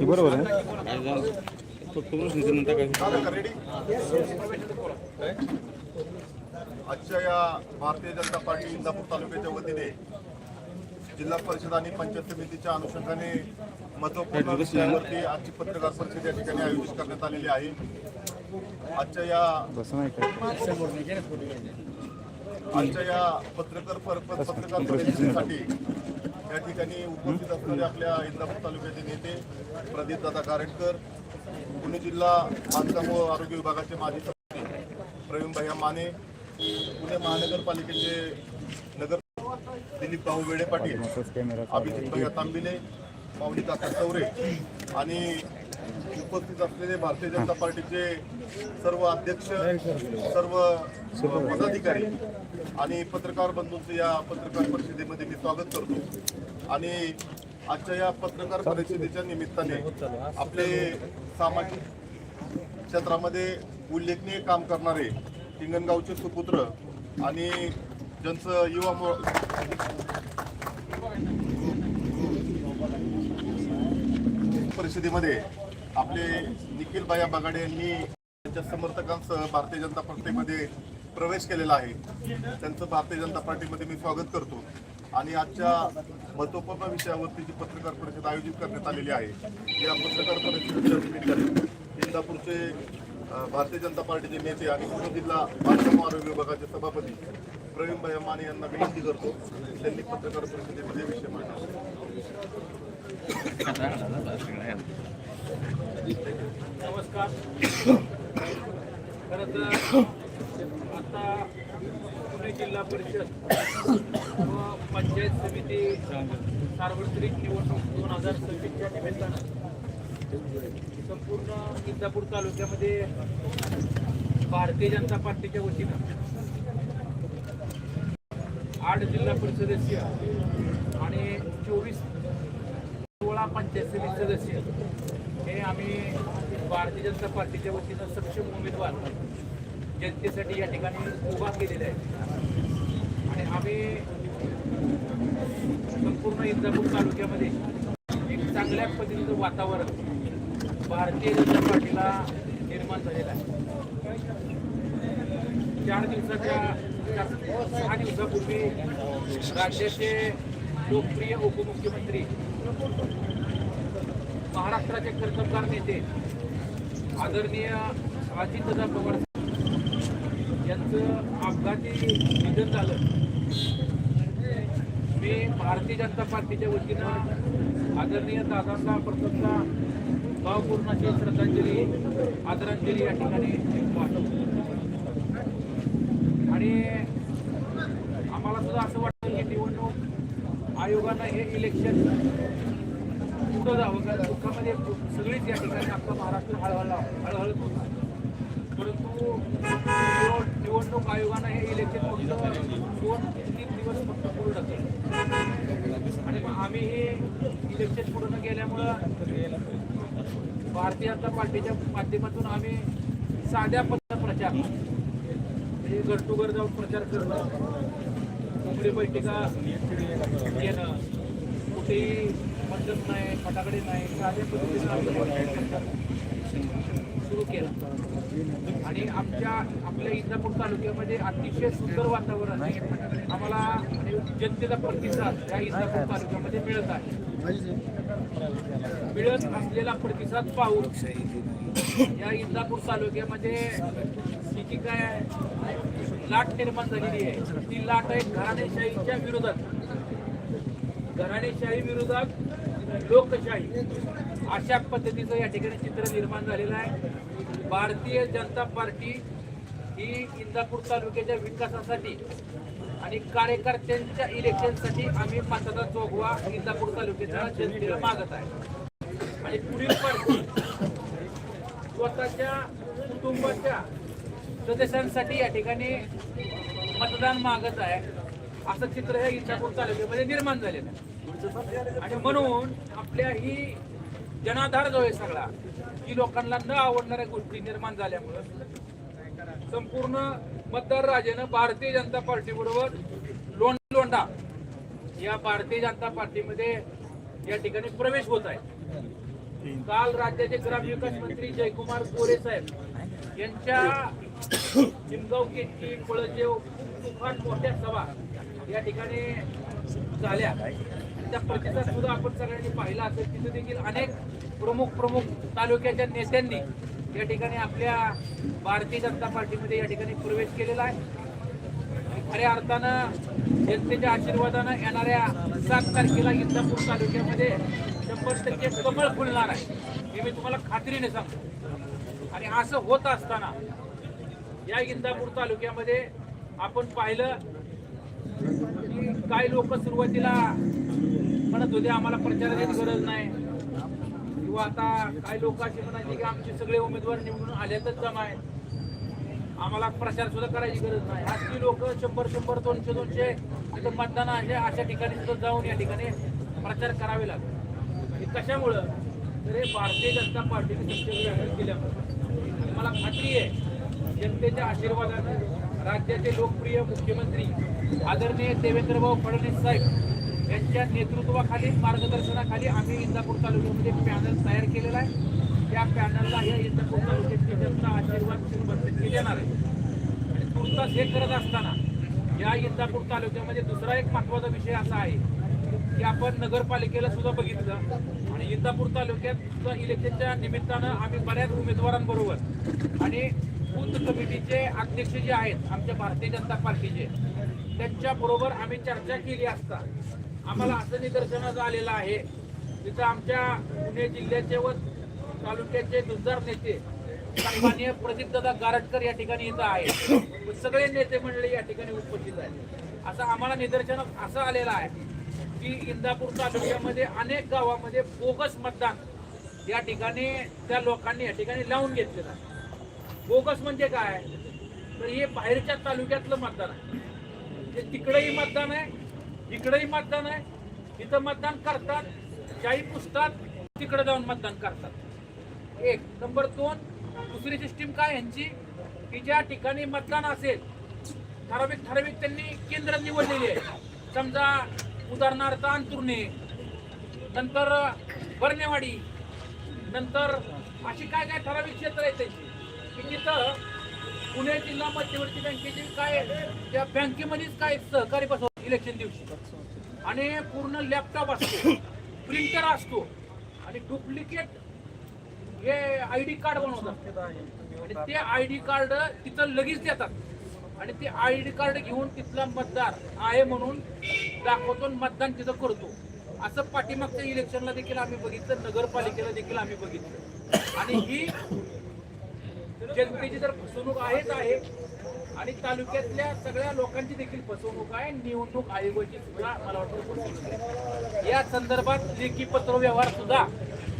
बरोबर आहे आजच्या या भारतीय जनता पार्टी इंदापूर तालुक्याच्या वतीने जिल्हा परिषद आणि पंचायत समितीच्या अनुषंगाने महत्त्वपूर्ण विषयावरती आजची पत्रकार परिषद या ठिकाणी आयोजित करण्यात आलेली आहे. आजच्या या आजच्या या पत्रकार पर- पत्रकार परिषदेसाठी या ठिकाणी उपस्थित असणारे आपल्या इंदापूर तालुक्याचे नेते प्रदीप दादा पुणे जिल्हा बांधकाम व आरोग्य विभागाचे माजी सभापती प्रवीण माने पुणे महानगरपालिकेचे नगर दिलीप भाऊ वेडे पाटील तसंच अभिजित भैया तांबिले माऊली चौरे आणि उपस्थित असलेले भारतीय जनता पार्टीचे सर्व अध्यक्ष सर्व पदाधिकारी आणि पत्रकार बंधूंचं या पत्रकार परिषदेमध्ये मी स्वागत करतो. आणि आजच्या या पत्रकार परिषदेच्या निमित्ताने आपले सामाजिक क्षेत्रामध्ये उल्लेखनीय काम करणारे हिंगणगावचे सुपुत्र आणि ज्यांचं युवा परिषदेमध्ये आपले निखिल बाया बगाडे यांनी त्यांच्या समर्थकांसह भारतीय जनता पार्टीमध्ये प्रवेश केलेला आहे. त्यांचं भारतीय जनता पार्टीमध्ये मी स्वागत करतो. आणि आजच्या महत्त्वपूर्ण विषयावरती जी पत्रकार परिषद आयोजित करण्यात आलेली आहे. या पत्रकार परिषदेच्या इंदापूरचे भारतीय जनता पार्टीचे नेते आणि पुणे जिल्हा बांधकाम आरोग्य विभागाचे सभापती प्रवीण भाई माने यांना विनंती करतो. त्यांनी पत्रकार परिषदेमध्ये विषय मांडला. नमस्कार. खरं तर आता पुणे जिल्हा परिषद व पंचायत समिती सार्वत्रिक निवडणूक दोन हजार सव्वीसच्या निमित्तानं संपूर्ण इंदापूर तालुक्यामध्ये भारतीय जनता पार्टीच्या वतीनं आठ जिल्हा परिषद सदस्य आणि चोवीस सोळा पंचायत समिती सदस्य हे आम्ही भारतीय जनता पार्टीच्या वतीनं सक्षम उमेदवार जनतेसाठी या ठिकाणी उभा केलेला आहे आणि आम्ही संपूर्ण इंदापूर तालुक्यामध्ये एक चांगल्या पद्धतीचं वातावरण भारतीय जनता पार्टीला निर्माण झालेलं आहे. चार दिवसाच्या सहा दिवसापूर्वी राज्याचे लोकप्रिय उपमुख्यमंत्री महाराष्ट्राचे कर्तबगार नेते आदरणीय अजितदादा पवार यांचं अपघाती निधन झालं. मी भारतीय जनता पार्टीच्या वतीनं आदरणीय दादांना प्रथमता भावपूर्णाची श्रद्धांजली आदरांजली या ठिकाणी वाटतो आणि आम्हाला सुद्धा असं वाटतं की निवडणूक आयोगानं हे इलेक्शन पुढं जावं? कारण दुःखामध्ये सगळीच या ठिकाणी आपला महाराष्ट्र हळहळला हळहळत होता परंतु निवड- निवडणूक आयोगानं हे इलेक्शन फक्त दोन तीन दिवस फक्त पुढे ढकललं आणि मग आम्ही हे इलेक्शन पूर्ण केल्यामुळं गेल्यामुळं भारतीय जनता पार्टीच्या माध्यमातून आम्ही साध्या पद्धत प्रचार म्हणजे घर टू घर जाऊन प्रचार करणं कोंबडी बैठका घेणं कुठेही मंडप नाही फटाकडे नाही साध्या पद्धतीनं आम्ही सुरू केलं. आणि आमच्या आपल्या इंदापूर तालुक्यामध्ये अतिशय सुंदर वातावरण आहे आम्हाला जनतेचा प्रतिसाद या इंदापूर तालुक्यामध्ये मिळत आहे. मिळत असलेला प्रतिसाद पाहून या इंदापूर तालुक्यामध्ये ही जी काय लाट निर्माण झालेली आहे. ती लाट आहे घराणेशाहीच्या विरोधात. घराणेशाही विरोधात लोकशाही अशा पद्धतीचं या ठिकाणी चित्र निर्माण झालेलं आहे. भारतीय जनता पार्टी ही इंदापूर तालुक्याच्या विकासासाठी आणि कार्यकर्त्यांच्या इलेक्शनसाठी आम्ही मतदार जोगवा इंदापूर तालुक्याच्या जनतेला मागत आहे. आणि पुढील पार्टी स्वतःच्या कुटुंबाच्या सदस्यांसाठी या ठिकाणी मतदान मागत आहे. असं चित्र हे इंदापूर तालुक्यामध्ये निर्माण झालेलं आहे. आणि म्हणून आपल्या ही जनाधार जो आहे सगळा की लोकांना न आवडणाऱ्या गोष्टी निर्माण झाल्यामुळं संपूर्ण मतदार राजेनं भारतीय जनता पार्टीबरोबर बरोबर लोंडा या भारतीय जनता पार्टीमध्ये या ठिकाणी प्रवेश होत आहे. काल राज्याचे ग्रामविकास मंत्री जयकुमार गोरे साहेब यांच्या निमगाव केटकी पळजेव तुफान मोठ्या सभा या ठिकाणी झाल्या. त्या प्रतिसाद सुद्धा आपण सगळ्यांनी पाहिला असेल. तिथे देखील अनेक प्रमुख प्रमुख तालुक्याच्या नेत्यांनी या ठिकाणी आपल्या भारतीय जनता पार्टीमध्ये या ठिकाणी प्रवेश केलेला आहे. खऱ्या अर्थानं जनतेच्या आशीर्वादानं येणाऱ्या सात तारखेला इंदापूर तालुक्यामध्ये शंभर टक्के कमळ फुलणार आहे. हे मी तुम्हाला खात्रीने सांगतो. आणि असं होत असताना या इंदापूर तालुक्यामध्ये आपण पाहिलं की काही लोक सुरुवातीला म्हणत होते आम्हाला प्रचाराची गरज नाही. किंवा आता काही लोक असे म्हणायचे की आमचे सगळे उमेदवार निवडून आल्यातच जमा आहेत. आम्हाला प्रचार सुद्धा करायची गरज नाही. आजची लोक शंभर शंभर दोनशे दोनशे तिथं मतदान अशा अशा ठिकाणी सुद्धा जाऊन या ठिकाणी प्रचार करावे लागतात. हे कशामुळं? तर हे भारतीय जनता पार्टीने सत्तेवर केल्यामुळे. मला खात्री आहे जनतेच्या आशीर्वादानं राज्याचे लोकप्रिय मुख्यमंत्री आदरणीय देवेंद्रभाऊ फडणवीस साहेब यांच्या नेतृत्वाखाली मार्गदर्शनाखाली आम्ही इंदापूर तालुक्यामध्ये पॅनल तयार केलेला आहे. त्या पॅनलला या इंदापूर तालुक्याची जनता आशीर्वाद शंभर केले देणार आहे. आणि तुर्तास हे करत असताना या इंदापूर तालुक्यामध्ये दुसरा एक महत्त्वाचा विषय असा आहे की आपण नगरपालिकेला सुद्धा बघितलं आणि इंदापूर तालुक्यात सुद्धा इलेक्शनच्या निमित्तानं आम्ही बऱ्याच उमेदवारांबरोबर आणि बूथ कमिटीचे अध्यक्ष जे आहेत आमच्या भारतीय जनता पार्टीचे त्यांच्याबरोबर आम्ही चर्चा केली असता आम्हाला असं निदर्शनास आलेलं आहे. तिथं आमच्या पुणे जिल्ह्याचे व तालुक्याचे दुधार नेते सन्मान्य प्रदीपदादा गारटकर या ठिकाणी इथं आहे सगळे नेते मंडळी या ठिकाणी उपस्थित आहेत. असं आम्हाला निदर्शन असं आलेलं आहे की इंदापूर तालुक्यामध्ये अनेक गावामध्ये बोगस मतदान या ठिकाणी त्या लोकांनी या ठिकाणी लावून घेतलेलं आहे. बोगस म्हणजे काय? तर हे बाहेरच्या तालुक्यातलं मतदान आहे. ते तिकडेही मतदान आहे इकडेही मतदान आहे. इथं मतदान करतात. शाही पुसतात. तिकडे जाऊन मतदान करतात. एक. नंबर दोन दुसरी सिस्टीम काय यांची? की ज्या ठिकाणी मतदान असेल ठराविक ठराविक त्यांनी केंद्र निवडलेली आहे. समजा उदाहरणार्थ अंतुर्णे नंतर बर्नेवाडी नंतर अशी काय काय ठराविक क्षेत्र आहेत त्यांची? की जिथं पुणे जिल्हा मध्यवर्ती बँकेची काय त्या बँकेमध्येच काय सहकारी बसव इलेक्शन दिवशी. आणि पूर्ण लॅपटॉप असतो प्रिंटर असतो आणि डुप्लिकेट हे आय डी कार्ड बनवतात. आणि ते आय डी कार्ड तिथं लगेच देतात. आणि ते आय डी कार्ड घेऊन तिथला मतदार आहे म्हणून दाखवतो मतदान तिथं करतो. असं पाठीमागच्या इलेक्शनला देखील आम्ही बघितलं नगरपालिकेला देखील आम्ही बघितलं. आणि ही जनतेची तर फसवणूक आहेच आहे आणि तालुक्यातल्या सगळ्या लोकांची देखील फसवणूक आहे. निवडणूक आयोगाची सुद्धा मला वाटतं फसवणूक या संदर्भात लेखी पत्र व्यवहार सुद्धा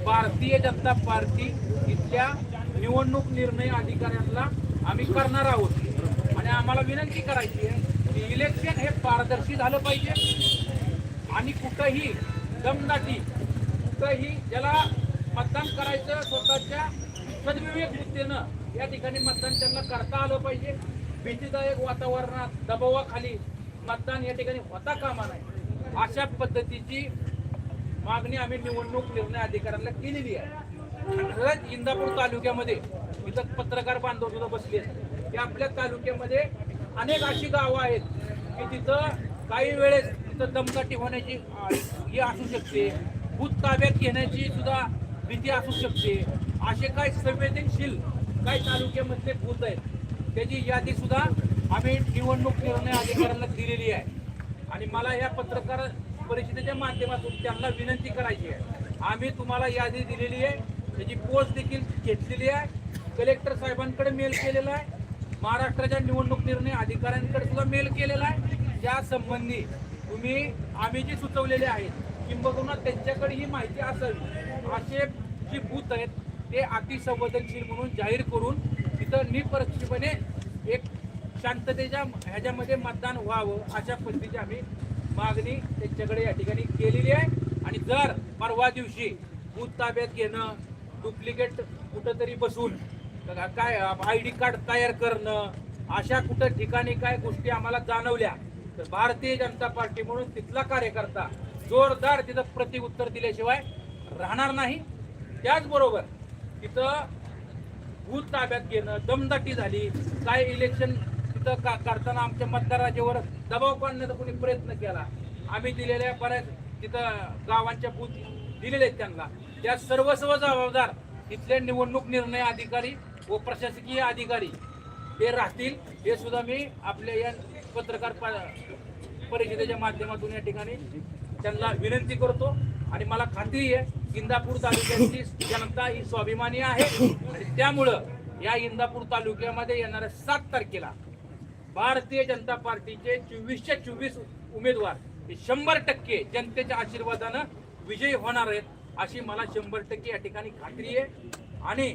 भारतीय जनता पार्टी इथल्या निवडणूक निर्णय अधिकाऱ्यांना आम्ही करणार आहोत. आणि आम्हाला विनंती करायची आहे की इलेक्शन हे पारदर्शी झालं पाहिजे. आणि कुठंही दमदाटी कुठंही ज्याला मतदान करायचं स्वतःच्या सद्विवेक बुद्धीनं या ठिकाणी मतदान त्यांना करता आलं पाहिजे. भीतीदायक वातावरणात दबावाखाली मतदान या ठिकाणी होता कामा नाही अशा पद्धतीची मागणी आम्ही निवडणूक निर्णय अधिकाऱ्यांना केलेली आहे. खरंच इंदापूर तालुक्यामध्ये इथं पत्रकार बांधव सुद्धा बसले आहेत. की आपल्या तालुक्यामध्ये अनेक अशी गावं आहेत की तिथं काही वेळेस तिथं दमदाटी होण्याची हे ही असू शकते. भूत ताब्यात घेण्याची सुद्धा भीती असू शकते. असे काही संवेदनशील काही तालुक्यामधले भूत आहेत. त्याची यादी सुद्धा आम्ही निवडणूक निर्णय अधिकाऱ्यांना दिलेली आहे. आणि मला या पत्रकार परिषदेच्या माध्यमातून त्यांना विनंती करायची आहे. आम्ही तुम्हाला यादी दिलेली आहे. त्याची पोस्ट देखील घेतलेली आहे. कलेक्टर साहेबांकडे मेल केलेला आहे. महाराष्ट्राच्या निवडणूक निर्णय अधिकाऱ्यांकडे सुद्धा मेल केलेला आहे. त्या संबंधी तुम्ही आम्ही जे सुचवलेले आहेत किंबहुना त्यांच्याकडे ही माहिती असावी असे जी बूथ आहेत ते अतिसंवेदनशील म्हणून जाहीर करून इथं निपक्षपणे एक शांततेच्या ह्याच्यामध्ये मतदान व्हावं अशा पद्धतीची आम्ही मागणी त्यांच्याकडे या ठिकाणी केलेली आहे. आणि जर परवा दिवशी बूथ ताब्यात घेणं डुप्लिकेट कुठंतरी बसून काय आय डी कार्ड तयार करणं अशा कुठं ठिकाणी काय गोष्टी आम्हाला जाणवल्या तर भारतीय जनता पार्टी म्हणून तिथला कार्यकर्ता जोरदार तिथं प्रतिउत्तर दिल्याशिवाय राहणार नाही. त्याचबरोबर तिथं बूथ ताब्यात घेणं दमदाटी झाली. काय इलेक्शन तिथं का करताना आमच्या मतदाराच्यावर दबाव पाडण्याचा कोणी प्रयत्न केला? आम्ही दिलेल्या बऱ्याच तिथं गावांच्या बूथ दिलेले आहेत त्यांना. त्या सर्व जबाबदार तिथले निवडणूक निर्णय अधिकारी व प्रशासकीय अधिकारी हे राहतील. हे सुद्धा मी आपल्या या पत्रकार प- परिषदेच्या माध्यमातून या ठिकाणी त्यांना विनंती करतो. आणि मला खात्री आहे इंदापूर तालुक्याची जनता ही स्वाभिमानी आहे. आणि त्यामुळं या इंदापूर तालुक्यामध्ये येणाऱ्या सात तारखेला भारतीय जनता पार्टीचे चोवीसशे चोवीस उमेदवार हे शंभर टक्के जनतेच्या आशीर्वादानं विजयी होणार आहेत अशी मला शंभर टक्के या ठिकाणी खात्री आहे. आणि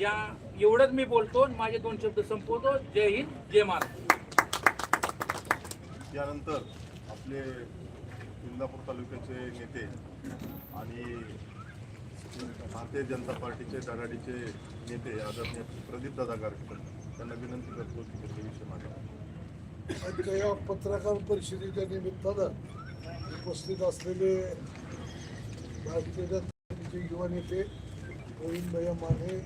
या एवढंच मी बोलतो माझे दोन शब्द संपवतो. जय हिंद जय महाराष्ट्र. यानंतर आपले इंदापूर तालुक्याचे नेते आणि भारतीय जनता पार्टीचे धडाडीचे नेते आदरणीय प्रदीप दादा गारकर त्यांना विनंती करतो की त्यांचे विषय मांडा. आजच्या या पत्रकार परिषदेच्या निमित्तानं उपस्थित असलेले भारतीय जनता पार्टीचे युवा नेते गोविंदभैया माने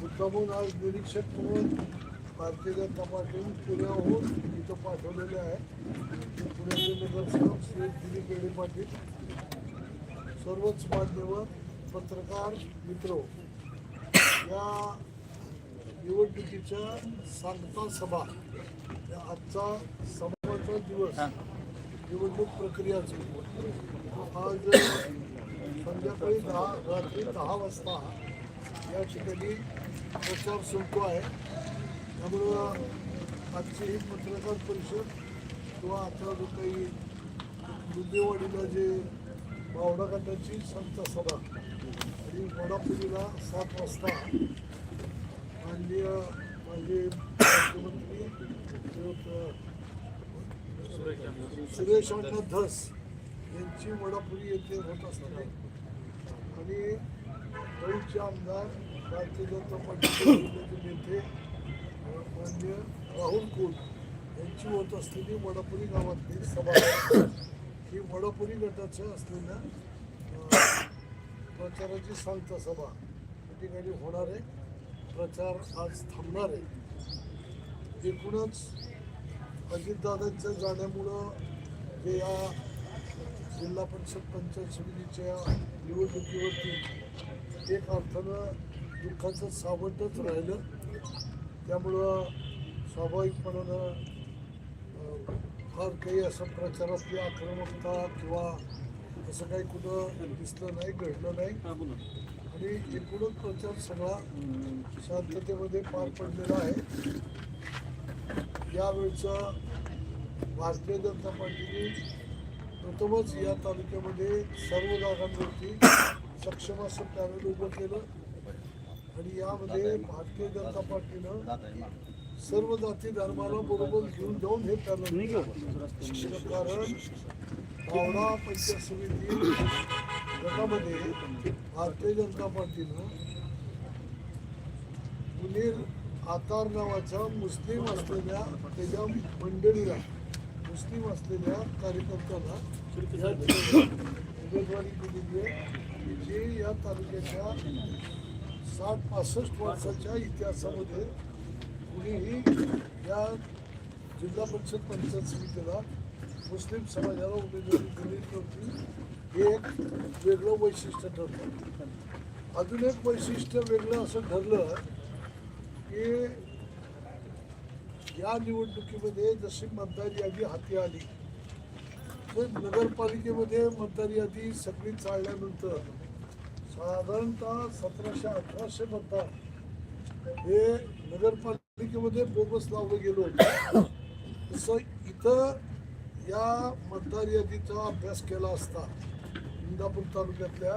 मुद्दामून आज निरीक्षक म्हणून भारतीय जनता पार्टीने पुण्याहून इथं पाठवलेले आहे. पुण्याचे नगरसेवक श्री दिलीप बेडे पाटील सर्वच मान्यवर पत्रकार मित्र. या निवडणुकीच्या सांगता सभा या आजचा समाजाचा दिवस निवडणूक प्रक्रियाचा आज संध्याकाळी दहा रात्री दहा वाजता या ठिकाणी प्रचार संपतो आहे. त्यामुळं आजची ही पत्रकार परिषद किंवा आता जो काही दुर्देवाडीला जे बावडा गटाची संत सभा आणि वडापुरीला सात वाजता माननीय माझे मुख्यमंत्री सुरेश अण्णा धस यांची वडापुरी येथे होत असताना आणि दौडचे आमदार भारतीय जनता पार्टीचे जिल्ह्याचे राहुल कुल यांची होत असलेली वडापुरी गावातली सभा ही वडापुरी गटाच्या असलेल्या प्रचाराची सांगता सभा या ठिकाणी होणार आहे. प्रचार आज थांबणार आहे. एकूणच अजितदादांच्या जाण्यामुळं जे या जिल्हा परिषद पंचायत समितीच्या निवडणुकीवरती एक अर्थानं दुःखाचं सावटच राहिलं. त्यामुळं स्वाभाविकपणानं फार काही असं प्रचारातली आक्रमकता किंवा असं काही कुठं दिसलं नाही घडलं नाही. आणि एकूणच प्रचार सगळा शांततेमध्ये पार पडलेला आहे. यावेळचं भारतीय जनता पार्टीने प्रथमच या तालुक्यामध्ये सर्व जागांवरती सक्षम असं पॅनल उभं केलं. आणि यामध्ये भारतीय जनता पार्टीनं सर्व जाती धर्माला बरोबर घेऊन जाऊन हे पॅनल कारण पावडा पंचायत समिती गटामध्ये भारतीय जनता पार्टीनं मुनीर आतार नावाच्या मुस्लिम असलेल्या त्याच्या मंडळीला मुस्लिम असलेल्या कार्यकर्त्याला उमेदवारी दिलेली आहे. जी या तालुक्याच्या साठ पासष्ट वर्षाच्या इतिहासामध्ये कुणीही या जिल्हा परिषद पंचायत समितीला मुस्लिम समाजाला उमेदवारी दिली नव्हती. हे एक वेगळं वैशिष्ट्य ठरलं. अजून एक वैशिष्ट्य वेगळं असं ठरलं की या निवडणुकीमध्ये जशी मतदार यादी हाती आली तर नगरपालिकेमध्ये मतदार यादी सगळी चालल्यानंतर साधारणतः सतराशे अठराशे मतदार हे नगरपालिकेमध्ये बोगस लावलं गेलो तसं इथं या मतदार यादीचा अभ्यास केला असता इंदापूर तालुक्यातल्या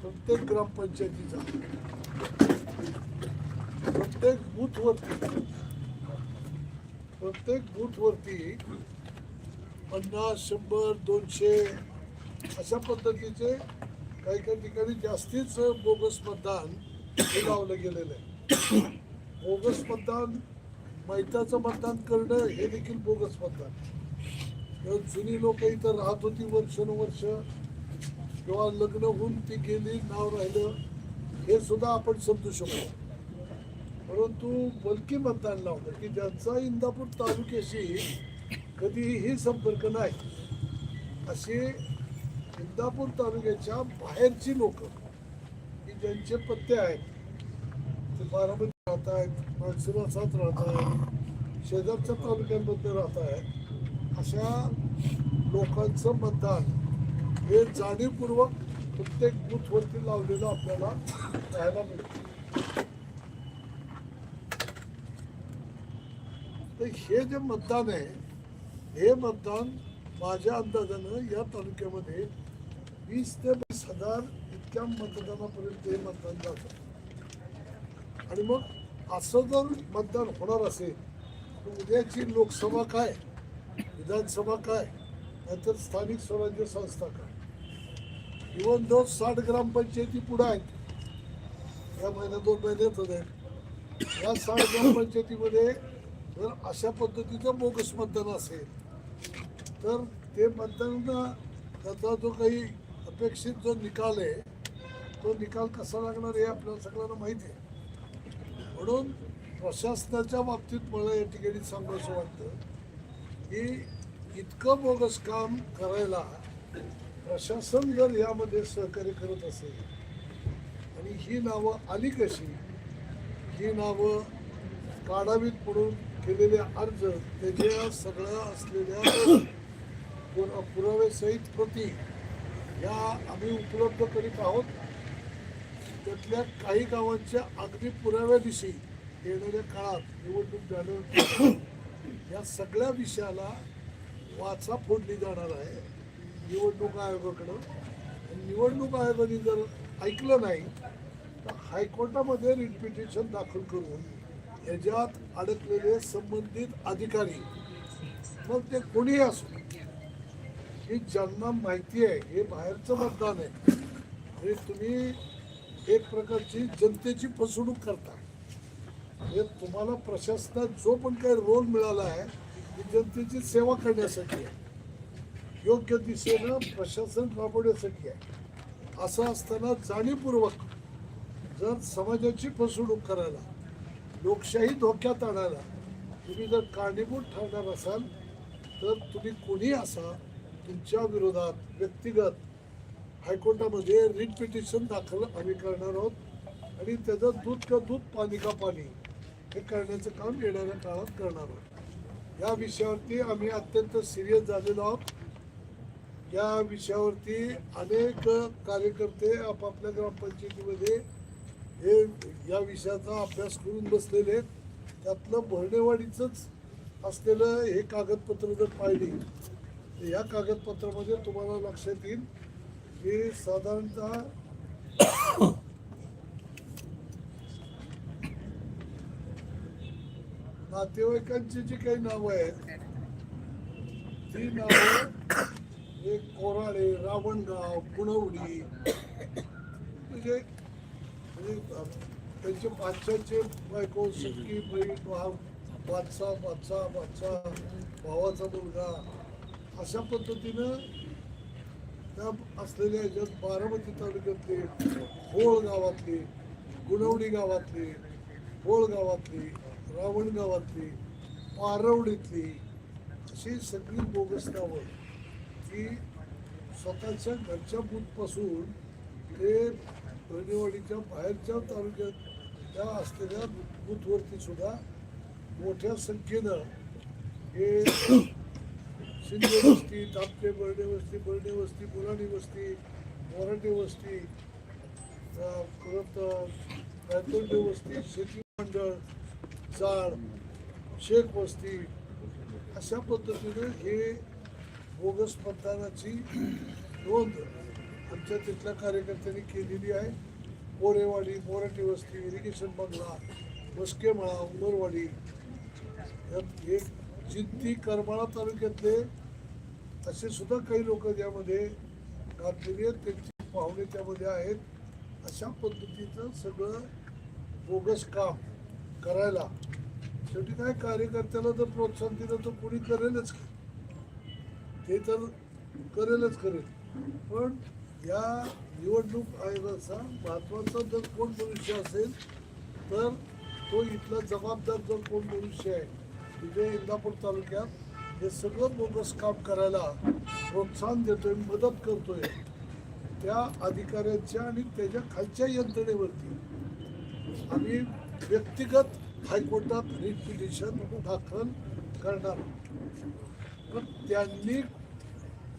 प्रत्येक ग्रामपंचायतीचा. प्रत्येक बूथवरती प्रत्येक बूथवरती पन्नास शंभर दोनशे अशा पद्धतीचे काही काही ठिकाणी जास्तीच बोगस मतदान हे लावलं गेलेलं आहे. बोगस मतदान मैताचं मतदान करणं हे देखील बोगस मतदान. जुनी लोक इथं राहत होती वर्षानुवर्ष किंवा लग्न होऊन ती गेली नाव राहिलं हे सुद्धा आपण समजू शकतो. परंतु बलकी मतदान लावलं की ज्यांचा इंदापूर तालुक्याशी कधीही संपर्क नाही असे इंदापूर तालुक्याच्या बाहेरची लोक की ज्यांचे पत्ते आहेत ते बारामती राहत आहेत मानसिरासात राहत आहेत शेजारच्या तालुक्यांमध्ये राहत आहेत. अशा लोकांचं मतदान हे जाणीवपूर्वक प्रत्येक बूथवरती लावलेलं आपल्याला पाहायला मिळतं. तर हे जे मतदान आहे हे मतदान माझ्या अंदाजानं या तालुक्यामध्ये वीस ते वीस हजार इतक्या मतदानापर्यंत हे मतदान जातं. आणि मग असं जर मतदान होणार असेल तर उद्याची लोकसभा काय विधानसभा काय नाहीतर स्थानिक स्वराज्य संस्था काय? इवन दो साठ ग्रामपंचायती पुढे आहेत. या महिन्यात दोन महिन्यात आहेत या साठ ग्रामपंचायतीमध्ये जर अशा पद्धतीचं बोगस मतदान असेल तर ते मतदान त्याचा जो काही अपेक्षित जो निकाल आहे तो निकाल कसा लागणार हे आपल्याला सगळ्यांना माहिती आहे. म्हणून प्रशासनाच्या बाबतीत मला या ठिकाणी सांगायचं वाटतं की इतकं बोगस काम करायला प्रशासन जर यामध्ये सहकार्य करत असेल आणि ही नावं आली कशी ही नावं काढावीत म्हणून केलेले अर्ज त्याच्या सगळ्या असलेल्या पुरा- पुरावेसहित प्रती या आम्ही उपलब्ध करीत आहोत. त्यातल्या काही गावांच्या अगदी पुराव्यादिवशी येणाऱ्या काळात निवडणूक झाल्यानंतर या सगळ्या विषयाला वाचा फोडली जाणार आहे निवडणूक आयोगाकडं. निवडणूक आयोगाने जर ऐकलं नाही तर हायकोर्टामध्ये रिट पिटिशन दाखल करून याच्यात अडकलेले संबंधित अधिकारी मग ते कोणीही असो की ज्यांना माहिती आहे हे बाहेरचं मतदान आहे हे तुम्ही एक प्रकारची जनतेची फसवणूक करता हे तुम्हाला प्रशासनात जो पण काही रोल मिळाला आहे ती जनतेची सेवा करण्यासाठी आहे. योग्य दिशेनं प्रशासन राबवण्यासाठी आहे. असं असताना जाणीवपूर्वक जर समाजाची फसवणूक करायला लोकशाही धोक्यात आणायला तुम्ही जर कारणीभूत ठरणार असाल तर तुम्ही कोणी असा तुमच्या विरोधात व्यक्तिगत हायकोर्टामध्ये रिट पिटिशन दाखल आम्ही करणार आहोत. आणि त्याचं दूध का दूध पाणी का पाणी हे करण्याचं काम येणाऱ्या काळात करणार आहोत. या विषयावरती आम्ही अत्यंत सिरियस झालेलो आहोत. या विषयावरती अनेक कार्यकर्ते आपापल्या ग्रामपंचायतीमध्ये हे या विषयाचा अभ्यास करून बसलेले आहेत. त्यातलं भरणेवाडीचंच असलेलं हे कागदपत्र जर पाहिली तर या कागदपत्रामध्ये तुम्हाला लक्षात येईल हे साधारणतः नातेवाईकांची जी काही नावं आहेत ती नावं हे कोराळे रावणगाव गुणवडी म्हणजे, म्हणजे त्यांचे बादशाचे बायको सख्खी बहीण भाव बादशाह बादशाह बादशाह भावाचा मुलगा अशा पद्धतीनं त्या असलेल्या ह्याच्यात बारामती तालुक्यातले होळ गावातली गुणवडी गावातली होळ गावातली रावण गावातली पारवडीतली अशी सगळी बोगस नावं की स्वतःच्या घरच्या बूथपासून ते बहिणीवाडीच्या बाहेरच्या तालुक्यात त्या असलेल्या बूथवरती सुद्धा मोठ्या संख्येनं हे शिंदे वस्ती तापटे बर्डे वस्ती बर्डे वस्ती बोलाणी वस्ती मोराटे वस्ती परत रायतोंडे वस्ती शेती मंडळ चाळ शेख वस्ती अशा पद्धतीने हे बोगस मतदानाची नोंद आमच्या तिथल्या कार्यकर्त्यांनी केलेली आहे. मोरेवाडी मोराटी वस्ती इरिगेशन बंगला मस्केमळा उमरवाडी हे जिंती करमाळा तालुक्यातले असे सुद्धा काही लोक त्यामध्ये घातलेली आहेत त्यांची पाहुणे त्यामध्ये आहेत अशा पद्धतीचं सगळं बोगस काम करायला. शेवटी काय कार्यकर्त्याला जर प्रोत्साहन दिलं तर कोणी करेलच ते तर करेलच करेल. पण या निवडणूक आयोगाचा महत्त्वाचा जर कोण मनुष्य असेल तर तो इथला जबाबदार जर कोण मनुष्य आहे तिथे इंदापूर तालुक्यात हे सगळं बोगस काम करायला प्रोत्साहन देतोय मदत करतोय. त्या अधिकाऱ्यांच्या आणि त्याच्या खालच्या यंत्रणेवरती. आम्ही व्यक्तिगत हायकोर्टात रिट पिटिशन दाखल करणार पण त्यांनी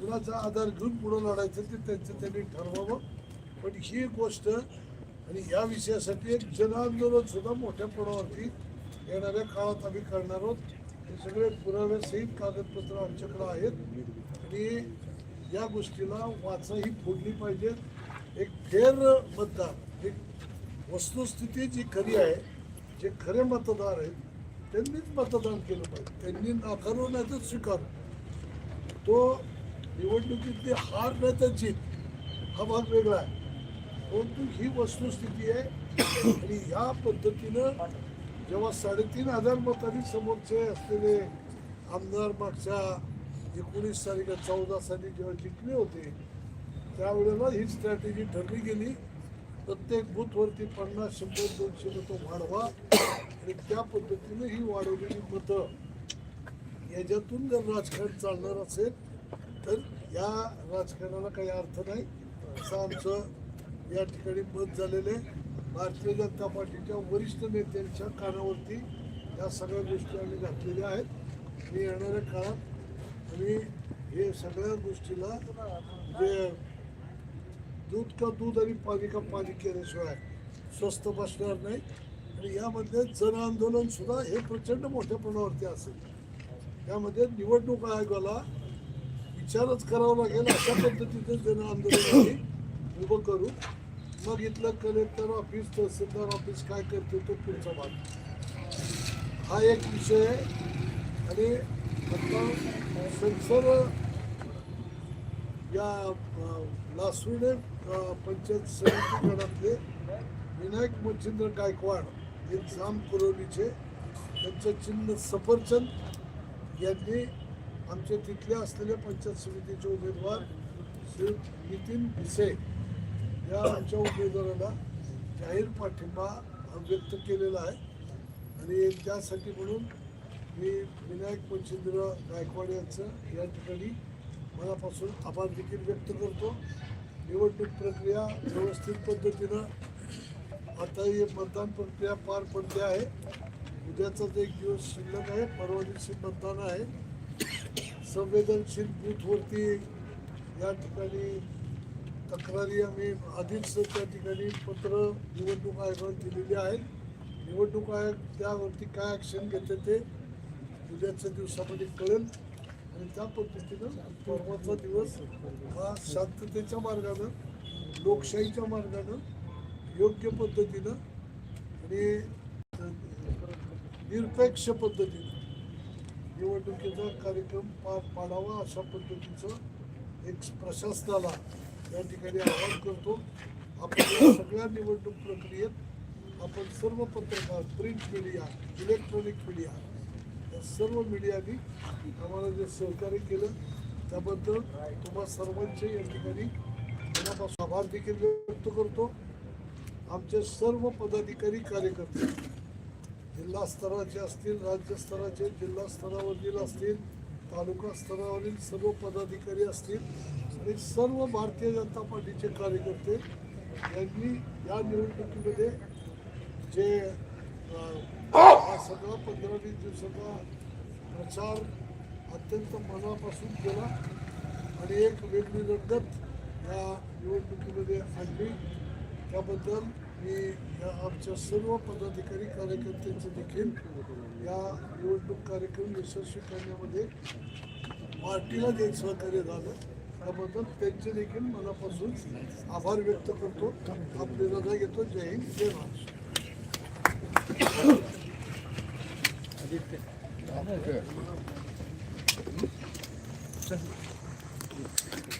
कुणाचा आधार घेऊन पुढे लढायचं ते त्यांचं त्यांनी ठरवावं. पण ही गोष्ट आणि या विषयासाठी एक जनआंदोलन सुद्धा मोठ्या प्रमाणावरती येणाऱ्या काळात आम्ही करणार आहोत. सगळे पुराव्यासहित कागदपत्र आमच्याकडे आहेत. आणि या गोष्टीला वाचाही फोडली पाहिजे. एक फेर मतदार एक वस्तुस्थिती जी खरी आहे जे खरे मतदार आहेत त्यांनीच मतदान केलं पाहिजे. त्यांनी नाकारू नाही तर स्वीकारू. तो निवडणुकीतली हार नाही तर जीत हा भाग वेगळा आहे. परंतु ही वस्तुस्थिती आहे. आणि ह्या पद्धतीनं जेव्हा साडेतीन हजार मतांनी समोरचे असलेले आमदार मागच्या एकोणीस तारीख चौदा साली जेव्हा जिंकले होते त्यावेळेला ही स्ट्रॅटेजी ठरली गेली. प्रत्येक बूथवरती पन्नास शंभर दोनशे मतं वाढवा आणि त्या पद्धतीने ही वाढवलेली मतं. याच्यातून जर राजकारण चालणार असेल तर या राजकारणाला काही अर्थ नाही. असं आमचं या ठिकाणी मत झालेलं आहे. भारतीय जनता पार्टीच्या वरिष्ठ नेत्यांच्या कानावरती या सगळ्या गोष्टी आम्ही घातलेल्या आहेत. मी येणाऱ्या काळात आम्ही हे सगळ्या गोष्टीला जे दूध का दूध आणि पाणी का पाणी केल्याशिवाय स्वस्त बसणार नाही. आणि यामध्ये जन आंदोलन सुद्धा हे प्रचंड मोठ्या प्रमाणावरती असेल. यामध्ये निवडणूक आयोगाला विचारच करावा लागेल अशा पद्धतीचं जन आंदोलन आम्ही उभं करू. मग इथलं कलेक्टर ऑफिस तहसीलदार ऑफिस काय करते तो पुढचा भाग. हा एक विषय आहे. आणि आता या अ, पंचायत समिती गणातले विनायक मच्छिंद्र गायकवाड हे जाम कुरवलीचे त्यांचं चिन्ह सफरचंद यांनी आमच्या तिथल्या असलेल्या पंचायत समितीचे उमेदवार श्री नितीन भिसे. या आमच्या उमेदवाराला जाहीर पाठिंबा व्यक्त केलेला आहे. आणि त्यासाठी म्हणून मी विनायक पंचेंद्र गायकवाड यांचं या ठिकाणी मनापासून आभार देखील व्यक्त करतो. निवडणूक प्रक्रिया व्यवस्थित पद्धतीनं आता ही मतदान प्रक्रिया पार पडते आहे. उद्याचाच एक दिवस शिल्लक आहे परवा दिवशी मतदान आहे. संवेदनशील बूथवरती या ठिकाणी तक्रारी आम्ही आधीच त्या ठिकाणी पत्र निवडणूक आयोगाला दिलेली आहेत निवडणूक आयोग त्यावरती काय ॲक्शन घेते ते उद्याच्या दिवसामध्ये कळेल. आणि त्या पद्धतीनं परवाचा दिवस हा शांततेच्या मार्गानं लोकशाहीच्या मार्गानं योग्य पद्धतीनं आणि निरपेक्ष पद्धतीनं निवडणुकीचा कार्यक्रम पार पाडावा अशा पद्धतीचं एक प्रशासनाला या ठिकाणी आवाहन करतो आपण सगळ्या निवडणूक प्रक्रियेत आपण सर्व पत्रकार प्रिंट मीडिया इलेक्ट्रॉनिक मीडिया या सर्व मीडियानी आम्हाला जे सहकार्य केलं त्याबद्दल तुम्हा सर्वांचे या ठिकाणी मनापासून आभार देखील व्यक्त करतो. आमचे सर्व पदाधिकारी कार्यकर्ते जिल्हा स्तराचे असतील राज्य स्तराचे जिल्हा स्तरावरील असतील तालुका स्तरावरील सर्व पदाधिकारी असतील आणि सर्व भारतीय जनता पार्टीचे कार्यकर्ते यांनी या निवडणुकीमध्ये जे हा सगळा पंधरा वीस दिवसाचा प्रचार अत्यंत मनापासून केला आणि एक वेगळी रंगत या निवडणुकीमध्ये आणली. त्याबद्दल मी या आमच्या सर्व पदाधिकारी कार्यकर्त्यांचे देखील या निवडणूक कार्यक्रम यशस्वी करण्यामध्ये पार्टीला जे सहकार्य झालं. त्याबद्दल त्यांचे देखील मनापासून आभार व्यक्त करतो. आपली रजा घेतो. जय हिंद. जय महाराष्ट्र.